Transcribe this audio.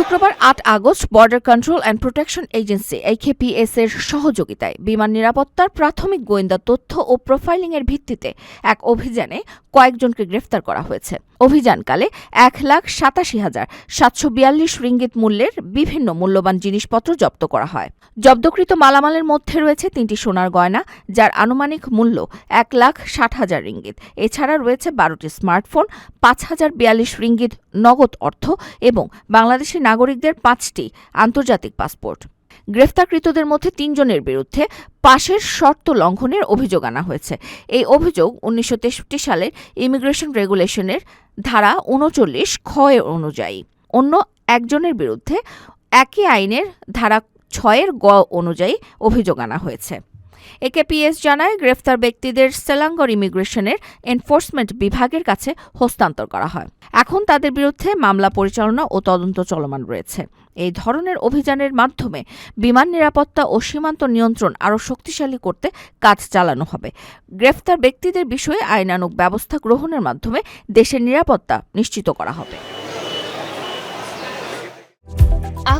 শুক্রবার আট August border control and protection agency AKPS এর সহযোগিতায় বিমান নিরাপত্তার প্রাথমিক গোয়েন্দা তথ্য ও প্রোফাইলিং এর ভিত্তিতে এক অভিযানে কয়েকজনকে গ্রেফতার করা হয়েছে। অভিযানকালে এক লাখ সাতাশি হাজার সাতশো বিয়াল্লিশ রিঙ্গিত মূল্যের বিভিন্ন মূল্যবান জিনিসপত্র জব্দ করা হয়। জব্দকৃত মালামালের মধ্যে রয়েছে তিনটি সোনার গয়না, যার আনুমানিক মূল্য এক লাখ ষাট হাজার রিঙ্গিত। এছাড়া রয়েছে বারোটি স্মার্টফোন, পাঁচ হাজার বিয়াল্লিশ রিঙ্গিত নগদ অর্থ এবং বাংলাদেশি নাগরিকদের পাঁচটি আন্তর্জাতিক পাসপোর্ট। গ্রেফতারকৃতদের মধ্যে তিনজনের বিরুদ্ধে পাশের শর্ত লঙ্ঘনের অভিযোগ আনা হয়েছে। এই অভিযোগ উনিশশো তেষট্টি সালের ইমিগ্রেশন রেগুলেশনের ধারা উনচল্লিশ ক্ষয় অনুযায়ী। অন্য একজনের বিরুদ্ধে একই আইনের ধারা ছয়ের গ অনুযায়ী অভিযোগ আনা হয়েছে। একেপিএস জানায় গ্রেফতার ব্যক্তিদের সেলাঙ্গর ইমিগ্রেশনের এনফোর্সমেন্ট বিভাগের কাছে হস্তান্তর করা হয়। এখন তাদের বিরুদ্ধে মামলা পরিচালনা ও তদন্ত চলমান রয়েছে। এই ধরনের অভিযানের মাধ্যমে বিমান নিরাপত্তা ও সীমান্ত নিয়ন্ত্রণ আরও শক্তিশালী করতে কাজ চালানো হবে। গ্রেফতার ব্যক্তিদের বিষয়ে আইনানুগ ব্যবস্থা গ্রহণের মাধ্যমে দেশের নিরাপত্তা নিশ্চিত করা হবে।